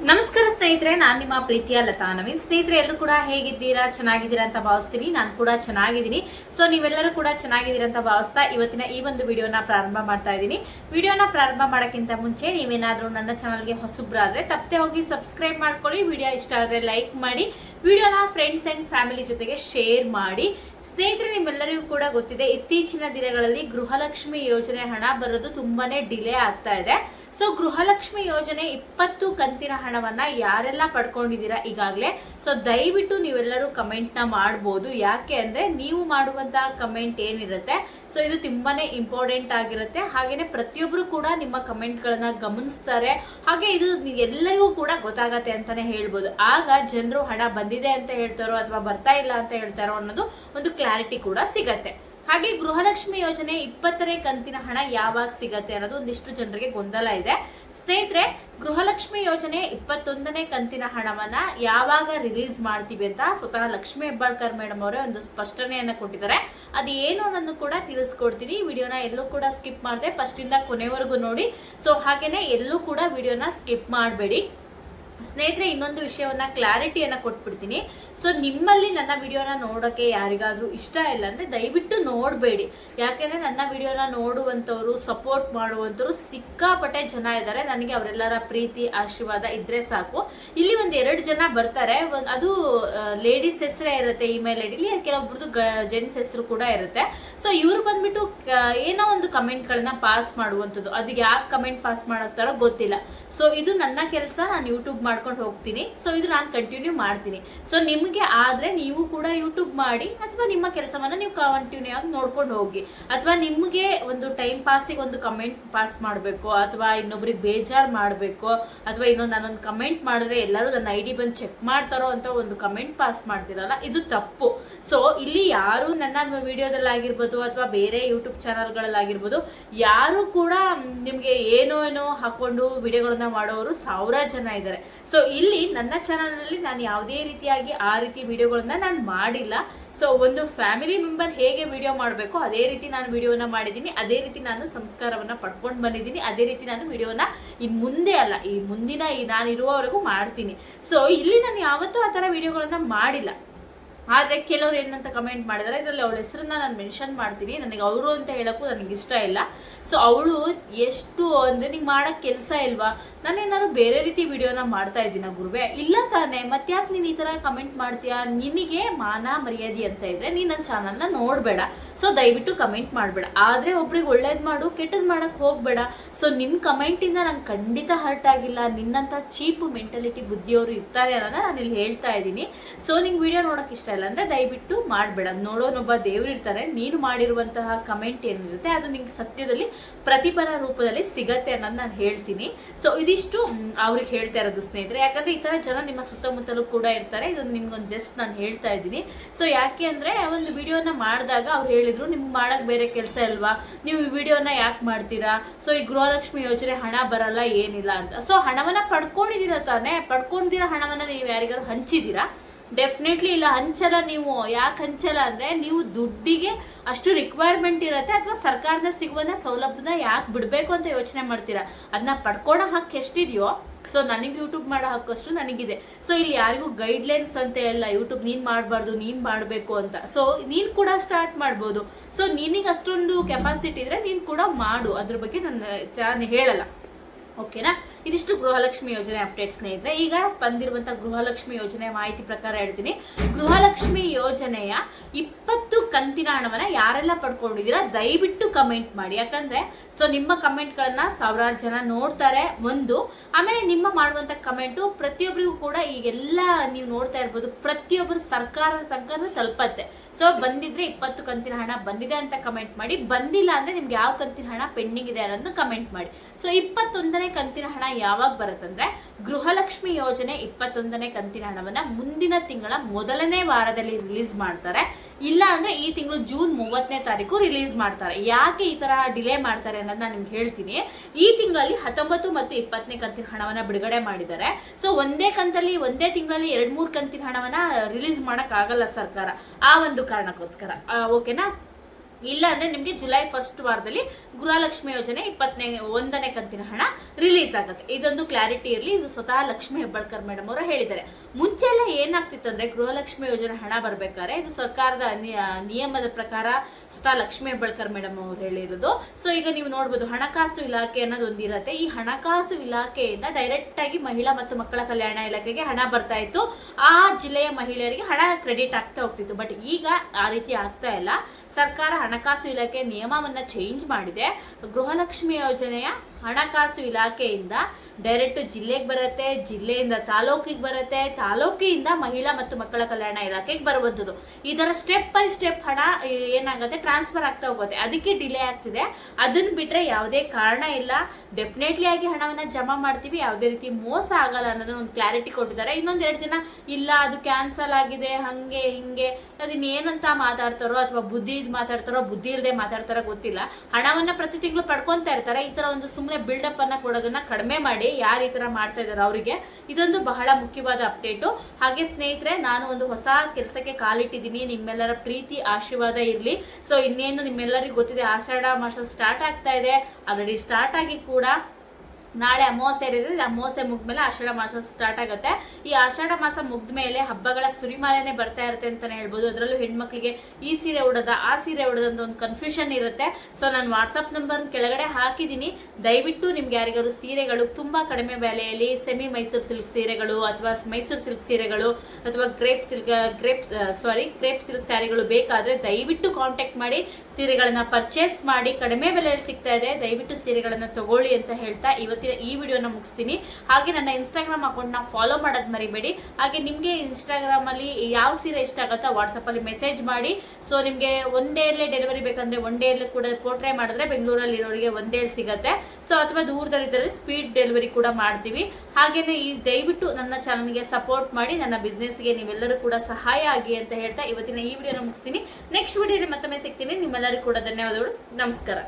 ನಮಸ್ಕಾರ ಸ್ನೇಹಿತರೆ, ನಾನು ನಿಮ್ಮ ಪ್ರೀತಿಯ ಲತಾ ನವೀನ್. ಸ್ನೇಹಿತರೆ, ಎಲ್ಲರೂ ಕೂಡ ಹೇಗಿದ್ದೀರಾ? ಚೆನ್ನಾಗಿದ್ದೀರಾ ಅಂತ ಭಾವಿಸ್ತೀನಿ. ನಾನು ಕೂಡ ಚೆನ್ನಾಗಿದ್ದೀನಿ. ಸೊ ನೀವೆಲ್ಲರೂ ಕೂಡ ಚೆನ್ನಾಗಿದ್ದೀರಾ ಅಂತ ಭಾವಿಸ್ತಾ ಇವತ್ತಿನ ಈ ಒಂದು ವಿಡಿಯೋನ ಪ್ರಾರಂಭ ಮಾಡ್ತಾ ಇದ್ದೀನಿ. ವಿಡಿಯೋನ ಪ್ರಾರಂಭ ಮಾಡೋಕ್ಕಿಂತ ಮುಂಚೆ ನೀವೇನಾದರೂ ನನ್ನ ಚಾನಲ್ಗೆ ಹೊಸಬ್ರಾದ್ರೆ ತಪ್ಪದೆ ಹೋಗಿ ಸಬ್ಸ್ಕ್ರೈಬ್ ಮಾಡ್ಕೊಳ್ಳಿ. ವಿಡಿಯೋ ಇಷ್ಟ ಆದರೆ ಲೈಕ್ ಮಾಡಿ, ವಿಡಿಯೋನ ಫ್ರೆಂಡ್ಸ್ ಆ್ಯಂಡ್ ಫ್ಯಾಮಿಲಿ ಜೊತೆಗೆ ಶೇರ್ ಮಾಡಿ. ಸ್ನೇಹಿತರೆ, ನಿಮ್ಮೆಲ್ಲರಿಗೂ ಕೂಡ ಗೊತ್ತಿದೆ, ಇತ್ತೀಚಿನ ದಿನಗಳಲ್ಲಿ ಗೃಹಲಕ್ಷ್ಮಿ ಯೋಜನೆ ಹಣ ಬರೋದು ತುಂಬಾನೇ ಡಿಲೇ ಆಗ್ತಾ ಇದೆ. ಸೊ ಗೃಹಲಕ್ಷ್ಮಿ ಯೋಜನೆ ಇಪ್ಪತ್ತು ಕಂತಿನ ಹಣವನ್ನ ಯಾರೆಲ್ಲ ಪಡ್ಕೊಂಡಿದ್ದೀರಾ ಈಗಾಗಲೇ? ಸೊ ದಯವಿಟ್ಟು ನೀವೆಲ್ಲರೂ ಕಮೆಂಟ್ನ ಮಾಡ್ಬೋದು. ಯಾಕೆ ಅಂದರೆ ನೀವು ಮಾಡುವಂತಹ ಕಮೆಂಟ್ ಏನಿರುತ್ತೆ? ಸೊ ಇದು ತುಂಬಾ ಇಂಪಾರ್ಟೆಂಟ್ ಆಗಿರುತ್ತೆ. ಹಾಗೆಯೇ ಪ್ರತಿಯೊಬ್ಬರು ಕೂಡ ನಿಮ್ಮ ಕಮೆಂಟ್ ಗಳನ್ನ ಗಮನಿಸ್ತಾರೆ. ಹಾಗೆ ಇದು ಎಲ್ಲರಿಗೂ ಕೂಡ ಗೊತ್ತಾಗತ್ತೆ ಅಂತಾನೆ ಹೇಳ್ಬೋದು. ಆಗ ಜನರು ಹಣ ಬಂದಿದೆ ಅಂತ ಹೇಳ್ತಾರೋ ಅಥವಾ ಬರ್ತಾ ಇಲ್ಲ ಅಂತ ಹೇಳ್ತಾರೋ ಅನ್ನೋದು ಒಂದು ಕ್ಲಾರಿಟಿ ಕೂಡ ಸಿಗತ್ತೆ. ಹಾಗೆ ಗೃಹಲಕ್ಷ್ಮಿ ಯೋಜನೆ ಇಪ್ಪತ್ತನೇ ಕಂತಿನ ಹಣ ಯಾವಾಗ ಸಿಗತ್ತೆ ಅನ್ನೋದು ಒಂದಿಷ್ಟು ಜನರಿಗೆ ಗೊಂದಲ ಇದೆ. ಸ್ನೇಹಿತರೆ, ಗೃಹಲಕ್ಷ್ಮಿ ಯೋಜನೆ ಇಪ್ಪತ್ತೊಂದನೇ ಕಂತಿನ ಹಣವನ್ನ ಯಾವಾಗ ರಿಲೀಸ್ ಮಾಡ್ತೀವಿ ಅಂತ ಸ್ವತಃ ಲಕ್ಷ್ಮಿ ಹೆಬ್ಬಾಳ್ಕರ್ ಮೇಡಮ್ ಅವರೇ ಒಂದು ಸ್ಪಷ್ಟನೆಯನ್ನ ಕೊಟ್ಟಿದ್ದಾರೆ. ಅದು ಏನು ಅನ್ನೋದನ್ನು ಕೂಡ ತಿಳಿಸ್ಕೊಡ್ತೀನಿ. ವಿಡಿಯೋನ ಎಲ್ಲೂ ಕೂಡ ಸ್ಕಿಪ್ ಮಾಡದೆ, ಫಸ್ಟ್ ಇಂದ ಕೊನೆವರೆಗೂ ನೋಡಿ. ಸೊ ಹಾಗೇನೆ ಎಲ್ಲೂ ಕೂಡ ವಿಡಿಯೋನ ಸ್ಕಿಪ್ ಮಾಡಬೇಡಿ. ಸ್ನೇಹಿತರೆ, ಇನ್ನೊಂದು ವಿಷಯವನ್ನ ಕ್ಲಾರಿಟಿಯನ್ನ ಕೊಟ್ಬಿಡ್ತೀನಿ. ಸೊ ನಿಮ್ಮಲ್ಲಿ ನನ್ನ ವಿಡಿಯೋನ ನೋಡೋಕೆ ಯಾರಿಗಾದ್ರೂ ಇಷ್ಟ ಇಲ್ಲ ಅಂದ್ರೆ ದಯವಿಟ್ಟು ನೋಡಬೇಡಿ. ಯಾಕೆಂದರೆ ನನ್ನ ವಿಡಿಯೋನ ನೋಡುವಂಥವ್ರು ಸಪೋರ್ಟ್ ಮಾಡುವಂಥವ್ರು ಸಿಕ್ಕಾಪಟ್ಟೆ ಜನ ಇದ್ದಾರೆ. ನನಗೆ ಅವರೆಲ್ಲರ ಪ್ರೀತಿ, ಆಶೀರ್ವಾದ ಇದ್ರೆ ಸಾಕು. ಇಲ್ಲಿ ಒಂದು ಎರಡು ಜನ ಬರ್ತಾರೆ. ಒಂದು ಅದು ಲೇಡೀಸ್ ಹೆಸರೇ ಇರುತ್ತೆ ಇಮೇಲ್ ಐಡಿಲಿ ಕೆಲವೊಬ್ರದ್ದು ಜೆಂಟ್ಸ್ ಹೆಸರು ಕೂಡ ಇರುತ್ತೆ. ಸೊ ಇವರು ಬಂದ್ಬಿಟ್ಟು ಏನೋ ಒಂದು ಕಮೆಂಟ್ಗಳನ್ನ ಪಾಸ್ ಮಾಡುವಂಥದ್ದು. ಅದು ಯಾಕೆ ಕಮೆಂಟ್ ಪಾಸ್ ಮಾಡೋತ್ತಾರೋ ಗೊತ್ತಿಲ್ಲ. ಸೊ ಇದು ನನ್ನ ಕೆಲಸ. ನಾನು ಯೂಟ್ಯೂಬ್ ಮಾಡ್ಕೊಂಡು ಹೋಗ್ತೀನಿ. ಸೊ ಇದು ನಾನು ಕಂಟಿನ್ಯೂ ಮಾಡ್ತೀನಿ. ಸೊ ನಿಮಗೆ ಆದರೆ ನೀವು ಕೂಡ ಯೂಟ್ಯೂಬ್ ಮಾಡಿ ಅಥವಾ ನಿಮ್ಮ ಕೆಲಸವನ್ನು ನೀವು ಕಂಟಿನ್ಯೂ ಆಗಿ ನೋಡ್ಕೊಂಡು ಹೋಗಿ. ಅಥವಾ ನಿಮಗೆ ಒಂದು ಟೈಮ್ ಪಾಸಿಗೆ ಒಂದು ಕಮೆಂಟ್ ಪಾಸ್ ಮಾಡಬೇಕು, ಅಥವಾ ಇನ್ನೊಬ್ರಿಗೆ ಬೇಜಾರು ಮಾಡಬೇಕು, ಅಥವಾ ಇನ್ನೊಂದು ನಾನೊಂದು ಕಮೆಂಟ್ ಮಾಡಿದ್ರೆ ಎಲ್ಲರೂ ನನ್ನ ಐ ಡಿ ಬಂದು ಚೆಕ್ ಮಾಡ್ತಾರೋ ಅಂತ ಒಂದು ಕಮೆಂಟ್ ಪಾಸ್ ಮಾಡ್ತಿರಲ್ಲ, ಇದು ತಪ್ಪು. ಸೊ ಇಲ್ಲಿ ಯಾರು ನನ್ನ ವಿಡಿಯೋದಲ್ಲಾಗಿರ್ಬೋದು ಅಥವಾ ಬೇರೆ ಯೂಟ್ಯೂಬ್ ಚಾನಲ್ಗಳಲ್ಲಾಗಿರ್ಬೋದು ಯಾರು ಕೂಡ ನಿಮಗೆ ಏನೋ ಏನೋ ಹಾಕೊಂಡು ವಿಡಿಯೋಗಳನ್ನ ಮಾಡೋರು ಸಾವಿರ ಜನ ಇದ್ದಾರೆ. ಸೊ ಇಲ್ಲಿ ನನ್ನ ಚಾನಲ್ನಲ್ಲಿ ನಾನು ಯಾವುದೇ ರೀತಿಯಾಗಿ ಆ ರೀತಿ ವಿಡಿಯೋಗಳನ್ನ ನಾನು ಮಾಡಿಲ್ಲ. ಸೊ ಒಂದು ಫ್ಯಾಮಿಲಿ ಮೆಂಬರ್ ಹೇಗೆ ವಿಡಿಯೋ ಮಾಡಬೇಕು ಅದೇ ರೀತಿ ನಾನು ವಿಡಿಯೋನ ಮಾಡಿದ್ದೀನಿ. ಅದೇ ರೀತಿ ನಾನು ಸಂಸ್ಕಾರವನ್ನ ಪಡ್ಕೊಂಡು ಬಂದಿದ್ದೀನಿ. ಅದೇ ರೀತಿ ನಾನು ವಿಡಿಯೋನ ಇನ್ ಮುಂದೆ ಅಲ್ಲ, ಈ ಮುಂದಿನ ಈ ನಾನು ಇರುವವರೆಗೂ ಮಾಡ್ತೀನಿ. ಸೊ ಇಲ್ಲಿ ನಾನು ಯಾವತ್ತೂ ಆ ಥರ ವಿಡಿಯೋಗಳನ್ನು ಮಾಡಿಲ್ಲ. ಆದರೆ ಕೆಲವ್ರು ಏನಂತ ಕಮೆಂಟ್ ಮಾಡಿದ್ದಾರೆ ಇದರಲ್ಲಿ ಅವಳ ಹೆಸರನ್ನ ನಾನು ಮೆನ್ಷನ್ ಮಾಡ್ತೀನಿ. ನನಗೆ ಅವರು ಅಂತ ಹೇಳೋಕ್ಕೂ ನನಗೆ ಇಷ್ಟ ಇಲ್ಲ. ಸೊ ಅವಳು ಎಷ್ಟು ಅಂದರೆ ನಿಂಗೆ ಮಾಡೋಕ್ಕೆ ಕೆಲಸ ಇಲ್ವಾ? ನಾನೇನಾದ್ರು ಬೇರೆ ರೀತಿ ವಿಡಿಯೋನ ಮಾಡ್ತಾ ಇದ್ದೀನ ಗುರುವೆ. ಇಲ್ಲ ತಾನೇ, ಮತ್ತ್ಯಾಕೆ ನೀನು ಈ ಥರ ಕಮೆಂಟ್ ಮಾಡ್ತೀಯಾ? ನಿನಗೆ ಮಾನ ಮರ್ಯಾದೆ ಅಂತ ಇದ್ರೆ ನೀನು ನನ್ನ ಚಾನಲ್ನ ನೋಡಬೇಡ. ಸೊ ದಯವಿಟ್ಟು ಕಮೆಂಟ್ ಮಾಡಬೇಡ. ಆದರೆ ಒಬ್ರಿಗೆ ಒಳ್ಳೇದು ಮಾಡು ಕೆಟ್ಟದ್ದು ಮಾಡೋಕ್ಕೆ ಹೋಗಬೇಡ. ಸೊ ನಿನ್ನ ಕಮೆಂಟಿಂದ ನಂಗೆ ಖಂಡಿತ ಹರ್ಟ್ ಆಗಿಲ್ಲ. ನಿನ್ನಂಥ ಚೀಪ್ ಮೆಂಟಾಲಿಟಿ ಬುದ್ಧಿಯವರು ಇರ್ತಾರೆ ಅನ್ನೋದನ್ನ ನಾನು ಇಲ್ಲಿ ಹೇಳ್ತಾ ಇದ್ದೀನಿ. ಸೊ ನಿಂಗೆ ವಿಡಿಯೋ ನೋಡೋಕೆ ಇಷ್ಟ ಇಲ್ಲ. ಅಂದರೆ ದಯವಿಟ್ಟು ಮಾಡಬೇಡ. ನೋಡೋನೊಬ್ಬ ದೇವ್ರು ಇರ್ತಾರೆ, ನೀನು ಮಾಡಿರುವಂತಹ ಕಮೆಂಟ್ ಏನಿರುತ್ತೆ ಅದು ನಿಮ್ಗೆ ಸತ್ಯದಲ್ಲಿ ಪ್ರತಿಫಲ ರೂಪದಲ್ಲಿ ಸಿಗತ್ತೆ ಅನ್ನೋದು ನಾನು ಹೇಳ್ತೀನಿ. ಸೊ ಇದಿಷ್ಟು ಅವ್ರಿಗೆ ಹೇಳ್ತಾ ಇರೋದು ಸ್ನೇಹಿತರೆ. ಯಾಕಂದ್ರೆ ಈ ತರ ಜನ ನಿಮ್ಮ ಸುತ್ತಮುತ್ತಲೂ ಕೂಡ ಇರ್ತಾರೆ. ಇದು ನಿಮ್ಗೊಂದು ಜಸ್ಟ್ ನಾನು ಹೇಳ್ತಾ ಇದ್ದೀನಿ. ಸೊ ಯಾಕೆ ಅಂದ್ರೆ, ಒಂದು ವಿಡಿಯೋನ ಮಾಡಿದಾಗ ಅವ್ರು ಹೇಳಿದ್ರು, ನಿಮ್ಗೆ ಮಾಡಕ್ ಬೇರೆ ಕೆಲಸ ಇಲ್ವಾ? ನೀವು ಈ ವಿಡಿಯೋನ ಯಾಕೆ ಮಾಡ್ತೀರಾ? ಸೊ ಈ ಗೃಹಲಕ್ಷ್ಮಿ ಯೋಜನೆ ಹಣ ಬರಲ್ಲ, ಏನಿಲ್ಲ ಅಂತ. ಸೊ ಹಣವನ್ನ ಪಡ್ಕೊಂಡಿದ್ದೀರಾ ತಾನೇ? ಪಡ್ಕೊಂಡಿರೋ ಹಣವನ್ನ ನೀವು ಯಾರಿಗಾರು ಹಂಚಿದ್ದೀರಾ? ಡೆಫಿನೆಟ್ಲಿ ಇಲ್ಲ ಹಂಚಲ್ಲ ನೀವು, ಯಾಕೆ ಹಂಚಲ್ಲ ಅಂದರೆ ನೀವು ದುಡ್ಡಿಗೆ ಅಷ್ಟು ರಿಕ್ವೈರ್ಮೆಂಟ್ ಇರುತ್ತೆ ಅಥವಾ ಸರ್ಕಾರದ ಸಿಗುವಂಥ ಸೌಲಭ್ಯನ ಯಾಕೆ ಬಿಡಬೇಕು ಅಂತ ಯೋಚನೆ ಮಾಡ್ತೀರಾ? ಅದನ್ನ ಪಡ್ಕೊಳೋ ಹಕ್ಕು ಎಷ್ಟಿದೆಯೋ ಸೊ ನನಗೆ ಯೂಟ್ಯೂಬ್ ಮಾಡೋ ಹಕ್ಕಷ್ಟು ನನಗಿದೆ. ಸೊ ಇಲ್ಲಿ ಯಾರಿಗೂ ಗೈಡ್ಲೈನ್ಸ್ ಅಂತ ಇಲ್ಲ ಯೂಟ್ಯೂಬ್ ನೀನು ಮಾಡಬಾರ್ದು, ನೀನು ಮಾಡಬೇಕು ಅಂತ. ಸೊ ನೀನು ಕೂಡ ಸ್ಟಾರ್ಟ್ ಮಾಡ್ಬೋದು. ಸೊ ನಿನಗೆ ಅಷ್ಟೊಂದು ಕೆಪಾಸಿಟಿ ಇದ್ರೆ ನೀನು ಕೂಡ ಮಾಡು. ಅದ್ರ ಬಗ್ಗೆ ನನ್ನ ನಾನು ಹೇಳಲ್ಲ. ಓಕೆನಾ? ಇದಿಷ್ಟು ಗೃಹಲಕ್ಷ್ಮಿ ಯೋಜನೆ ಅಪ್ಡೇಟ್ ಸ್ನೇಹಿತರೆ. ಈಗ ಬಂದಿರುವಂತಹ ಗೃಹಲಕ್ಷ್ಮಿ ಯೋಜನೆ ಮಾಹಿತಿ ಪ್ರಕಾರ ಹೇಳ್ತೀನಿ. ಗೃಹಲಕ್ಷ್ಮಿ ಯೋಜನೆಯ ಇಪ್ಪತ್ತು ಕಂತಿನ ಹಣವನ್ನ ಯಾರೆಲ್ಲ ಪಡ್ಕೊಂಡಿದ್ದೀರಾ? ದಯವಿಟ್ಟು ಕಮೆಂಟ್ ಮಾಡಿ. ಯಾಕಂದ್ರೆ ಸೊ ನಿಮ್ಮ ಕಮೆಂಟ್ಗಳನ್ನ ಸಾವಿರಾರು ಜನ ನೋಡ್ತಾರೆ ಒಂದು. ಆಮೇಲೆ ನಿಮ್ಮ ಮಾಡುವಂತ ಕಮೆಂಟು ಪ್ರತಿಯೊಬ್ಬರಿಗೂ ಕೂಡ ಈಗೆಲ್ಲ ನೀವು ನೋಡ್ತಾ ಇರ್ಬೋದು ಪ್ರತಿಯೊಬ್ಬರು ಸರ್ಕಾರದ ತನಕ ತಲುಪತ್ತೆ. ಸೊ ಬಂದಿದ್ರೆ ಇಪ್ಪತ್ತು ಕಂತಿನ ಹಣ ಬಂದಿದೆ ಅಂತ ಕಮೆಂಟ್ ಮಾಡಿ. ಬಂದಿಲ್ಲ ಅಂದ್ರೆ ನಿಮ್ಗೆ ಯಾವ ಕಂತಿನ ಹಣ ಪೆಂಡಿಂಗ್ ಇದೆ ಅನ್ನೋದನ್ನ ಕಮೆಂಟ್ ಮಾಡಿ. ಸೊ ಇಪ್ಪತ್ತೊಂದನೇ ಕಂತಿನ ಹಣ ಯಾವಾಗ ಬರುತ್ತಂದ್ರೆ ಗೃಹಲಕ್ಷ್ಮಿ ಯೋಜನೆ ಇಪ್ಪತ್ತೊಂದನೇ ಕಂತಿನ ಹಣವನ್ನ ಮುಂದಿನ ತಿಂಗಳ ಮೊದಲನೇ ವಾರದಲ್ಲಿ ರಿಲೀಸ್ ಮಾಡ್ತಾರೆ. ಇಲ್ಲ ಅಂದ್ರೆ ಈ ತಿಂಗಳು ಜೂನ್ ಮೂವತ್ತನೇ ತಾರೀಕು ರಿಲೀಸ್ ಮಾಡ್ತಾರೆ. ಯಾಕೆ ಈ ತರ ಡಿಲೇ ಮಾಡ್ತಾರೆ ಅನ್ನೋದನ್ನ ನಿಮ್ಗೆ ಹೇಳ್ತೀನಿ. ಈ ತಿಂಗಳಲ್ಲಿ ಹತ್ತೊಂಬತ್ತು ಮತ್ತು ಇಪ್ಪತ್ತನೇ ಕಂತಿನ ಹಣವನ್ನ ಬಿಡುಗಡೆ ಮಾಡಿದ್ದಾರೆ. ಸೊ ಒಂದೇ ಕಂತಲ್ಲಿ, ಒಂದೇ ತಿಂಗಳಲ್ಲಿ ಎರಡ್ ಮೂರ್ ಕಂತಿನ ಹಣವನ್ನ ರಿಲೀಸ್ ಮಾಡಕ್ ಆಗಲ್ಲ ಸರ್ಕಾರ. ಆ ಒಂದು ಕಾರಣಕ್ಕೋಸ್ಕರ. ಓಕೆನಾ ಇಲ್ಲ ಅಂದ್ರೆ ನಿಮಗೆ ಜುಲೈ ಫಸ್ಟ್ ವಾರದಲ್ಲಿ ಗೃಹಲಕ್ಷ್ಮಿ ಯೋಜನೆ ಇಪ್ಪತ್ತನೇ, ಒಂದನೇ ಕಂತಿನ ಹಣ ರಿಲೀಸ್ ಆಗುತ್ತೆ. ಇದೊಂದು ಕ್ಲಾರಿಟಿ ಇರಲಿ, ಇದು ಸ್ವತಃ ಲಕ್ಷ್ಮಿ ಹೆಬ್ಬಾಳ್ಕರ್ ಮೇಡಮ್ ಅವರು ಹೇಳಿದ್ದಾರೆ. ಮುಂಚೆ ಎಲ್ಲ ಏನಾಗ್ತಿತ್ತು ಅಂದ್ರೆ ಗೃಹಲಕ್ಷ್ಮಿ ಯೋಜನೆ ಹಣ ಬರ್ಬೇಕಾದ್ರೆ ಇದು ಸರ್ಕಾರದ ನಿಯಮದ ಪ್ರಕಾರ ಸ್ವತಃ ಲಕ್ಷ್ಮಿ ಹೆಬ್ಬಾಳ್ಕರ್ ಮೇಡಮ್ ಅವರು ಹೇಳಿರೋದು. ಸೊ ಈಗ ನೀವು ನೋಡ್ಬೋದು ಹಣಕಾಸು ಇಲಾಖೆ ಅನ್ನೋದು ಒಂದಿರತ್ತೆ. ಈ ಹಣಕಾಸು ಇಲಾಖೆಯಿಂದ ಡೈರೆಕ್ಟ್ ಆಗಿ ಮಹಿಳಾ ಮತ್ತು ಮಕ್ಕಳ ಕಲ್ಯಾಣ ಇಲಾಖೆಗೆ ಹಣ ಬರ್ತಾ ಇತ್ತು. ಆ ಜಿಲ್ಲೆಯ ಮಹಿಳೆಯರಿಗೆ ಹಣ ಕ್ರೆಡಿಟ್ ಆಗ್ತಾ ಹೋಗ್ತಿತ್ತು. ಬಟ್ ಈಗ ಆ ರೀತಿ ಆಗ್ತಾ ಇಲ್ಲ. ಸರ್ಕಾರ ಹಣಕಾಸು ಇಲಾಖೆ ನಿಯಮವನ್ನ ಚೇಂಜ್ ಮಾಡಿದೆ. ಗೃಹಲಕ್ಷ್ಮಿ ಯೋಜನೆಯ ಹಣಕಾಸು ಇಲಾಖೆಯಿಂದ ಡೈರೆಕ್ಟ್ ಜಿಲ್ಲೆಗೆ ಬರುತ್ತೆ, ಜಿಲ್ಲೆಯಿಂದ ತಾಲೂಕಿಗೆ ಬರುತ್ತೆ, ತಾಲೂಕಿಯಿಂದ ಮಹಿಳಾ ಮತ್ತು ಮಕ್ಕಳ ಕಲ್ಯಾಣ ಇಲಾಖೆಗೆ ಬರುವಂಥದ್ದು. ಇದರ ಸ್ಟೆಪ್ ಬೈ ಸ್ಟೆಪ್ ಹಣ ಏನಾಗುತ್ತೆ ಟ್ರಾನ್ಸ್ಫರ್ ಆಗ್ತಾ ಹೋಗುತ್ತೆ. ಅದಕ್ಕೆ ಡಿಲೇ ಆಗ್ತಿದೆ. ಅದನ್ನ ಬಿಟ್ಟರೆ ಯಾವುದೇ ಕಾರಣ ಇಲ್ಲ. ಡೆಫಿನೆಟ್ಲಿ ಆಗಿ ಹಣವನ್ನು ಜಮಾ ಮಾಡ್ತೀವಿ. ಯಾವುದೇ ರೀತಿ ಮೋಸ ಆಗಲ್ಲ ಅನ್ನೋದನ್ನ ಒಂದು ಕ್ಲಾರಿಟಿ ಕೊಟ್ಟಿದ್ದಾರೆ. ಇನ್ನೊಂದು ಎರಡು ಜನ, ಇಲ್ಲ, ಅದು ಕ್ಯಾನ್ಸಲ್ ಆಗಿದೆ, ಹಂಗೆ, ಹಿಂಗೆ ಅದನ್ನ ಏನಂತ ಮಾತಾಡ್ತಾರೋ ಅಥವಾ ಬುದ್ಧಿ ಮಾತಾಡ್ತಾರೋ, ಬುದ್ಧಿ ಇಲ್ಲದೆ ಮಾತಾಡ್ತಾರೋ ಗೊತ್ತಿಲ್ಲ. ಹಣವನ್ನು ಪ್ರತಿ ತಿಂಗಳು ಪಡ್ಕೊತಾ ಇರ್ತಾರೆ. ಈ ತರ ಒಂದು ಸುಮ್ಮನೆ ಬಿಲ್ಡಪ್ ಅನ್ನ ಕೊಡೋದನ್ನ ಕಡಿಮೆ ಮಾಡಿ ಯಾರು ಈ ತರ ಮಾಡ್ತಾ ಇದ್ದಾರೆ ಅವರಿಗೆ. ಇದೊಂದು ಬಹಳ ಮುಖ್ಯವಾದ ಅಪ್ಡೇಟು ಹಾಗೆ ಸ್ನೇಹಿತರೆ, ನಾನು ಒಂದು ಹೊಸ ಕೆಲಸಕ್ಕೆ ಕಾಲಿಟ್ಟಿದ್ದೀನಿ. ನಿಮ್ಮೆಲ್ಲರ ಪ್ರೀತಿ, ಆಶೀರ್ವಾದ ಇರಲಿ. ಸೊ ಇನ್ನೇನು ನಿಮ್ಮೆಲ್ಲರಿಗೂ ಗೊತ್ತಿದೆ, ಆಷಾಢ ಮಾಸ ಸ್ಟಾರ್ಟ್ ಆಗ್ತಾ ಇದೆ. ಆಲ್ರೆಡಿ ಸ್ಟಾರ್ಟ್ ಆಗಿ ಕೂಡ ನಾಳೆ ಅಮಾವಾಸ್ಯೆ ಇರೋದ್ರಿಂದ ಅಮಾವಾಸ್ಯೆ ಮುಗ್ದ್ಮೇಲೆ ಆಷಾಢ ಮಾಸ ಸ್ಟಾರ್ಟ್ ಆಗುತ್ತೆ. ಈ ಆಷಾಢ ಮಾಸ ಮುಗ್ದ ಮೇಲೆ ಹಬ್ಬಗಳ ಸುರಿಮಾಲೆನೆ ಬರ್ತಾ ಇರುತ್ತೆ ಅಂತಲೇ ಹೇಳ್ಬೋದು. ಅದರಲ್ಲೂ ಹೆಣ್ಮಕ್ಳಿಗೆ ಈ ಸೀರೆ ಉಡೋದ, ಆ ಸೀರೆ ಉಡೋದ ಅಂತ ಒಂದು ಕನ್ಫ್ಯೂಷನ್ ಇರುತ್ತೆ. ಸೊ ನಾನು ವಾಟ್ಸಪ್ ನಂಬರ್ ಕೆಳಗಡೆ ಹಾಕಿದ್ದೀನಿ. ದಯವಿಟ್ಟು ನಿಮ್ಗೆ ಯಾರಿಗಾದ್ರು ಸೀರೆಗಳು ತುಂಬಾ ಕಡಿಮೆ ಬೆಲೆಯಲ್ಲಿ ಸೆಮಿ ಮೈಸೂರು ಸಿಲ್ಕ್ ಸೀರೆಗಳು ಅಥವಾ ಮೈಸೂರು ಸಿಲ್ಕ್ ಸೀರೆಗಳು ಅಥವಾ crepe silk crepe sari crepe silk ಸ್ಯಾರಿಗಳು ಬೇಕಾದ್ರೆ ದಯವಿಟ್ಟು ಕಾಂಟ್ಯಾಕ್ಟ್ ಮಾಡಿ ಸೀರೆಗಳನ್ನು ಪರ್ಚೇಸ್ ಮಾಡಿ ಕಡಿಮೆ ಬೆಲೆಯಲ್ಲಿ ಸಿಗ್ತಾ ಇದೆ. ದಯವಿಟ್ಟು ಸೀರೆಗಳನ್ನು ತಗೊಳ್ಳಿ ಅಂತ ಹೇಳ್ತಾ ಇವತ್ತಿನ ಈ ವಿಡಿಯೋನ ಮುಗಿಸ್ತೀನಿ. ಹಾಗೆ ನನ್ನ ಇನ್ಸ್ಟಾಗ್ರಾಮ್ ಅಕೌಂಟ್ನ ಫಾಲೋ ಮಾಡೋದು ಮರಿಬೇಡಿ. ಹಾಗೆ ನಿಮಗೆ ಇನ್ಸ್ಟಾಗ್ರಾಮಲ್ಲಿ ಯಾವ ಸೀರೆ ಇಷ್ಟ ಆಗುತ್ತೋ ವಾಟ್ಸಪ್ ಅಲ್ಲಿ ಮೆಸೇಜ್ ಮಾಡಿ. ಸೊ ನಿಮಗೆ ಒನ್ ಡೇಯಲ್ಲೇ ಡೆಲಿವರಿ ಬೇಕಂದ್ರೆ ಒನ್ ಡೇಯಲ್ಲಿ ಕೂಡ ಪೋರ್ಟ್ರೈ ಮಾಡಿದ್ರೆ ಬೆಂಗಳೂರಲ್ಲಿ ಇರೋರಿಗೆ ಒನ್ ಸಿಗುತ್ತೆ. ಸೊ ಅಥವಾ ದೂರದಲ್ಲಿದ್ದರೆ ಸ್ಪೀಡ್ ಡೆಲಿವರಿ ಕೂಡ ಮಾಡ್ತೀವಿ. ಹಾಗೆಯೇ ಈ ದಯವಿಟ್ಟು ನನ್ನ ಚಾನಲ್ಗೆ ಸಪೋರ್ಟ್ ಮಾಡಿ, ನನ್ನ ಬಿಸ್ನೆಸ್ಗೆ ನೀವೆಲ್ಲರೂ ಕೂಡ ಸಹಾಯ ಆಗಿ ಅಂತ ಹೇಳ್ತಾ ಇವತ್ತಿನ ಈ ವಿಡಿಯೋನ ಮುಗಿಸ್ತೀನಿ. ನೆಕ್ಸ್ಟ್ ವಿಡಿಯೋ ಮತ್ತೊಮ್ಮೆ ಸಿಗ್ತೀನಿ. ನಿಮ್ಮೆಲ್ಲರಿಗೂ ಕೂಡ ಧನ್ಯವಾದಗಳು. ನಮಸ್ಕಾರ.